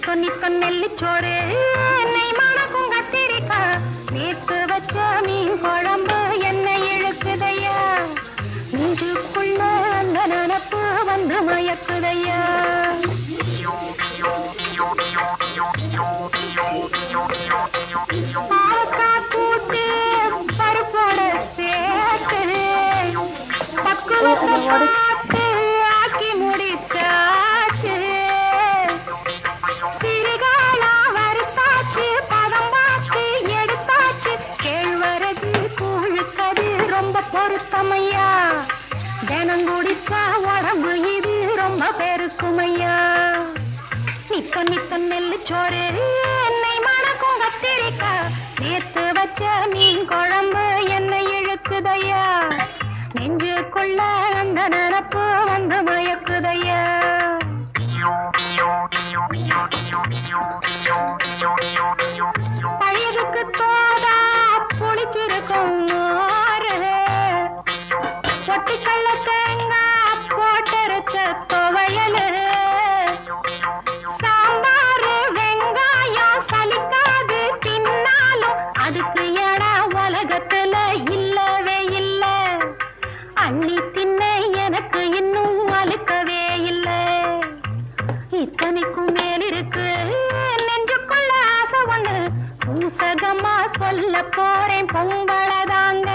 நித்தோ நித்தோ நெல்லுச்சோறு. என்னை மணக்கும் கத்திரிக்கா. நேற்று வச்ச மீன் குழம்பு என்னை இழுக்குதையா. நெஞ்சுக்குள்ள அந்த நினப்பு வந்து மயக்குதையா. பாவக்காய் கூட்டு பருப்போட சேர்த்து பக்குவத்தை பொருத்தமையா? தினம் குடிச்சா உடம்பு இது ரொம்ப பெருக்குமையா? நித்த நித்த நெல்லு சோறு என்னை மணக்கும் கத்திரிக்கா. நேத்து வச்ச மீன் குழம்பு என்னை இழுக்குதையா? நெஞ்சுக்குள்ள அந்த நினப்பு வந்து மயக்குதையா? பழையதுக்கு தோதா புளிச்சிருக்கும் இத்தனைக்கும் மேல் இருக்கு நெஞ்சுக்குள்ள ஆசை ஒண்ணு. சூசகமா சொல்ல போறேன். பொங்கலதாங்க